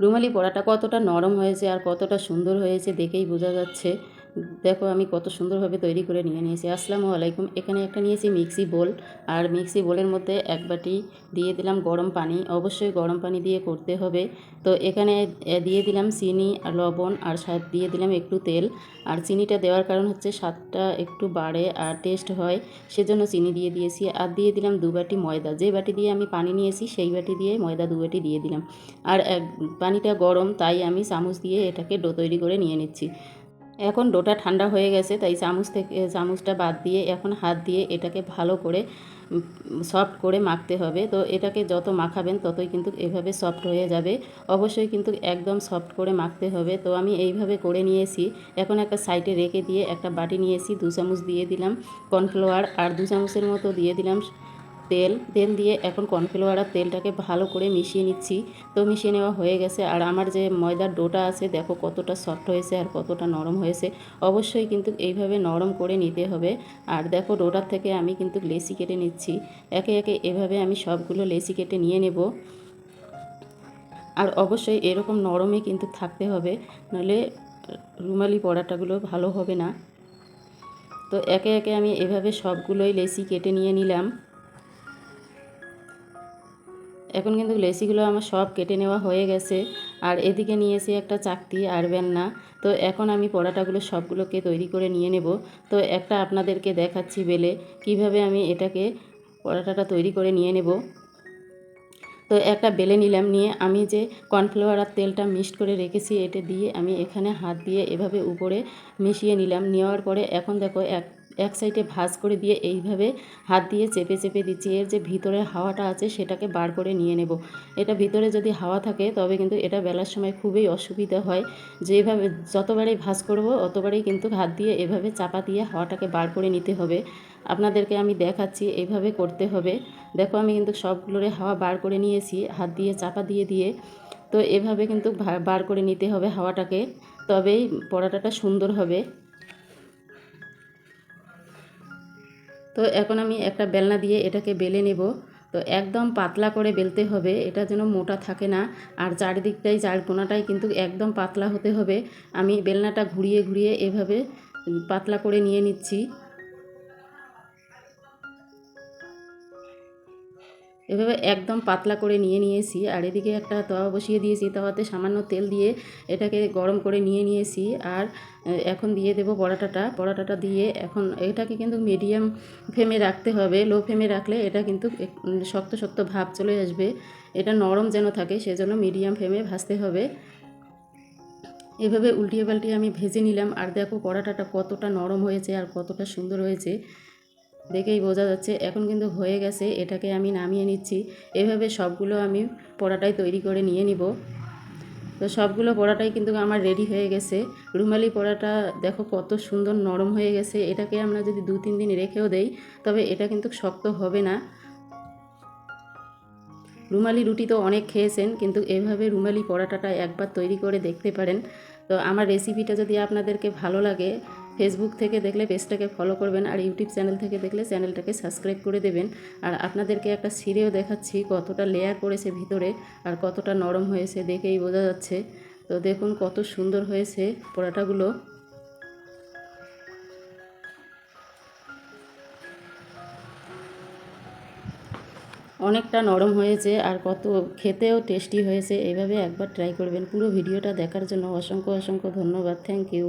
রুমালি পরাটা কতটা নরম হয়েছে আর কতটা সুন্দর হয়েছে দেখেই বোঝা যাচ্ছে। দেখো আমি কত সুন্দরভাবে তৈরি করে নিয়ে নিয়েছি। আসসালামু আলাইকুম। এখানে একটা নিয়েছি মিক্সি বোল। আর মিক্সি বোলের মধ্যে এক বাটি দিয়ে দিলাম গরম পানি। অবশ্যই গরম পানি দিয়ে করতে হবে। তো এখানে দিয়ে দিলাম চিনি আর লবণ আর স্বাদ। দিয়ে দিলাম একটু তেল। আর চিনিটা দেওয়ার কারণ হচ্ছে স্বাদটা একটু বাড়ে আর টেস্ট হয়। সেজন্য চিনি দিয়ে দিয়েছি। আর দিয়ে দিলাম দু বাটি ময়দা। যে বাটি দিয়ে আমি পানি নিয়েছি, সেই বাটি দিয়ে ময়দা দু বাটি দিয়ে দিলাম। আর পানিটা গরম, তাই আমি চামচ দিয়ে এটাকে ডো তৈরি করে নিয়ে নিচ্ছি। এখন ডোটা ঠান্ডা হয়ে গেছে, তাই চামচ থেকে, চামচটা বাদ দিয়ে এখন হাত দিয়ে এটাকে ভালো করে সফট করে মাখতে হবে। তো এটাকে যত মাখাবেন ততই কিন্তু এভাবে সফট হয়ে যাবে। অবশ্যই কিন্তু একদম সফট করে মাখতে হবে। তো আমি এইভাবে করে নিয়েছি। এখন একটা সাইডে রেখে দিয়ে একটা বাটি নিয়েছি, দু চামচ দিয়ে দিলাম। কর্নফ্লাওয়ার আর দু চামচের মতো দিয়ে দিলাম। তেল তেল দিয়ে এখন কর্নফ্লাওয়ার তেলটাকে ভালো করে মিশিয়ে নিচ্ছি। তো মিশিয়ে নেওয়া হয়ে গেছে। আর আমার যে ময়দার ডোটা আছে, দেখো কতটা সফট হয়েছে আর কতটা নরম হয়েছে। অবশ্যই কিন্তু এইভাবে নরম করে নিতে হবে। আর দেখো ডোটার থেকে আমি কিন্তু লেসি কেটে নিচ্ছি। একে একে এভাবে আমি সবগুলো লেসি কেটে নিয়ে নেব। আর অবশ্যই এরকম নরমে কিন্তু থাকতে হবে। নাহলে রুমালি পরাটাগুলো ভালো হবে না। তো একে একে আমি এভাবে সবগুলোই লেসি কেটে নিয়ে নিলাম। এখন কিন্তু লেসিগুলো আমার সব কেটে নেওয়া হয়ে গেছে। আর এদিকে নিয়েছি একটা চাকতি আর বেলনা তো এখন আমি পরাটাগুলো সবগুলোকে তৈরি করে নিয়ে নেব। তো একটা আপনাদেরকে দেখাচ্ছি বেলে। কীভাবে আমি এটাকে পরাটাটা তৈরি করে নিয়ে নেব। তো একটা বেলে নিলাম নিয়ে। আমি যে কর্নফ্লাওয়ার আর তেলটা মিক্সড করে রেখেছি, এটা দিয়ে আমি এখানে হাত দিয়ে এভাবে উপরে মিশিয়ে নিলাম। নেওয়ার পরে এখন দেখো এক এক সাইডে ভাঁজ করে দিয়ে এইভাবে হাত দিয়ে চেপে চেপে দিচ্ছি। এর যে ভিতরে হাওয়াটা আছে সেটাকে বার করে নিয়ে নেব। এটা ভিতরে যদি হাওয়া থাকে তবে কিন্তু এটা বেলার সময় খুবই অসুবিধা হয়। যেভাবে যতবারই ভাঁজ করব অতবারই কিন্তু হাত দিয়ে এভাবে চাপা দিয়ে হাওয়াটাকে বার করে নিতে হবে। আপনাদেরকে আমি দেখাচ্ছি এইভাবে করতে হবে। দেখো আমি কিন্তু সবগুলোরে হাওয়া বার করে নিয়েছি, হাত দিয়ে চাপা দিয়ে দিয়ে। তো এভাবে কিন্তু বার করে নিতে হবে হাওয়াটাকে। তবেই পরাটাটা সুন্দর হবে। তো এখন আমি একটা বেলনা দিয়ে এটাকে বেলে নেব। তো একদম পাতলা করে বেলতে হবে, এটা যেন মোটা থাকে না। আর চারিদিকটাই, চার কোনাটাই কিন্তু একদম পাতলা হতে হবে। আমি বেলনাটা ঘুরিয়ে ঘুরিয়ে এভাবে পাতলা করে নিয়ে নিচ্ছি। এভাবে একদম পাতলা করে নিয়ে নিয়েছি। আর এদিকে একটা তাওয়া বসিয়ে দিয়েছি তাওয়াতে সামান্য তেল দিয়ে এটাকে গরম করে নিয়ে নিয়েছি। আর এখন দিয়ে দেবো পরাটাটা। পরাটাটা দিয়ে এখন এটাকে কিন্তু মিডিয়াম ফ্লেমে রাখতে হবে। লো ফ্লেমে রাখলে এটা কিন্তু শক্ত শক্ত ভাব চলে আসবে। এটা নরম যেন থাকে সেজন্য মিডিয়াম ফ্লেমে ভাজতে হবে। এভাবে উল্টিয়ে পাল্টিয়ে আমি ভেজে নিলাম। আর দেখো পরাটাটা কতটা নরম হয়েছে আর কতটা সুন্দর হয়েছে। দেখেই বোঝা যাচ্ছে এখন কিন্তু হয়ে গেছে, এটাকে আমি নামিয়ে নিচ্ছি। এভাবে সবগুলো আমি পরাটাই তৈরি করে নিয়ে নিব। তো সবগুলো পরাটাই কিন্তু আমার রেডি হয়ে গেছে। রুমালি পরাটা দেখো কত সুন্দর নরম হয়ে গেছে। এটাকে আমরা যদি দু, তিন দিন রেখেও দেই, তবে এটা কিন্তু শক্ত হবে না। রুমালি রুটি তো অনেক খেয়েছেন, কিন্তু এভাবে রুমালি পরাটাটা একবার তৈরি করে দেখতে পারেন। তো আমার রেসিপিটা যদি আপনাদেরকে ভালো লাগে ফেসবুক থেকে দেখলে পেজটাকে ফলো করবেন আর ইউটিউব চ্যানেল থেকে দেখলে চ্যানেলটাকে সাবস্ক্রাইব করে দেবেন। আর আপনাদেরকে একটা ছিঁড়েও দেখাচ্ছি, কতটা লেয়ার পড়েছে ভিতরে আর কতটা নরম হয়েছে দেখেই বোঝা যাচ্ছে। তো দেখুন কত সুন্দর হয়েছে পরাটাগুলো। অনেকটা নরম হয়েছে আর কত খেতেও টেস্টি হয়েছে। এইভাবে একবার ট্রাই করবেন। পুরো ভিডিওটা দেখার জন্য অসংখ্য অসংখ্য ধন্যবাদ। Thank you